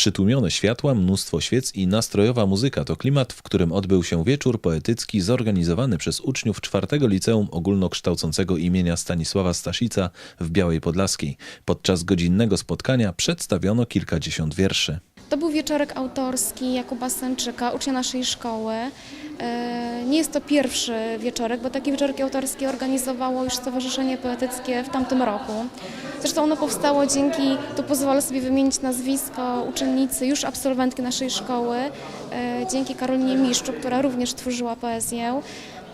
Przytłumione światła, mnóstwo świec i nastrojowa muzyka to klimat, w którym odbył się wieczór poetycki zorganizowany przez uczniów czwartego Liceum Ogólnokształcącego imienia Stanisława Staszica w Białej Podlaskiej. Podczas godzinnego spotkania przedstawiono kilkadziesiąt wierszy. To był wieczorek autorski Jakuba Sęczyka, ucznia naszej szkoły. E, Nie jest to pierwszy wieczorek, bo takie wieczorki autorskie organizowało już Stowarzyszenie Poetyckie w tamtym roku. Zresztą ono powstało dzięki, tu pozwolę sobie wymienić nazwisko uczennicy, już absolwentki naszej szkoły, e, dzięki Karolinie Miszczu, która również tworzyła poezję.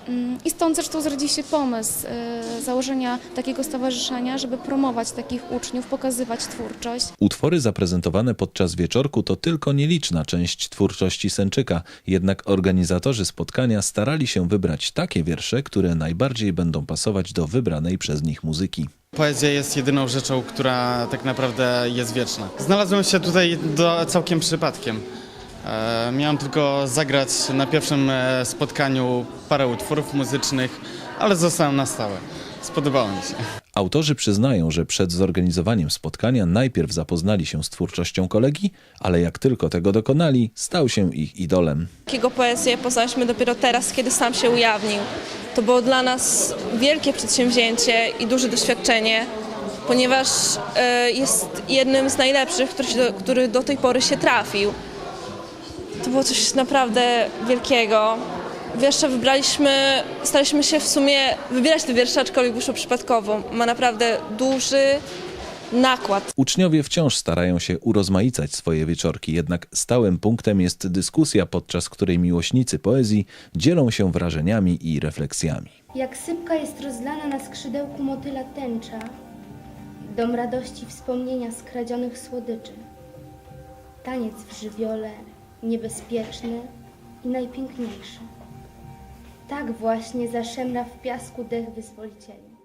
Mm, I stąd zresztą zrodził się pomysł e, założenia takiego stowarzyszenia, żeby promować takich uczniów, pokazywać twórczość. Utwory zaprezentowane podczas wieczorku to tylko nieliczna część twórczości Sęczyka, jednak organizatorzy spotkania starali się wybrać takie wiersze, które najbardziej będą pasować do wybranej przez nich muzyki. Poezja jest jedyną rzeczą, która tak naprawdę jest wieczna. Znalazłem się tutaj do, całkiem przypadkiem. E, miałem tylko zagrać na pierwszym e, spotkaniu parę utworów muzycznych, ale zostałem na stałe. Spodobało mi się. Autorzy przyznają, że przed zorganizowaniem spotkania najpierw zapoznali się z twórczością kolegi, ale jak tylko tego dokonali, stał się ich idolem. Jego poezję poznaliśmy dopiero teraz, kiedy sam się ujawnił. To było dla nas wielkie przedsięwzięcie i duże doświadczenie, ponieważ e, jest jednym z najlepszych, który, się do, który do tej pory się trafił. To było coś naprawdę wielkiego. Wiersze wybraliśmy, staraliśmy się w sumie wybierać te wiersze, aczkolwiek wyszło przypadkowo. Ma naprawdę duży nakład. Uczniowie wciąż starają się urozmaicać swoje wieczorki, jednak stałym punktem jest dyskusja, podczas której miłośnicy poezji dzielą się wrażeniami i refleksjami. Jak sypka jest rozlana na skrzydełku motyla tęcza, dom radości wspomnienia skradzionych słodyczy. Taniec w żywiole, niebezpieczny i najpiękniejszy. Tak właśnie zaszemra w piasku dech wyzwolicieli.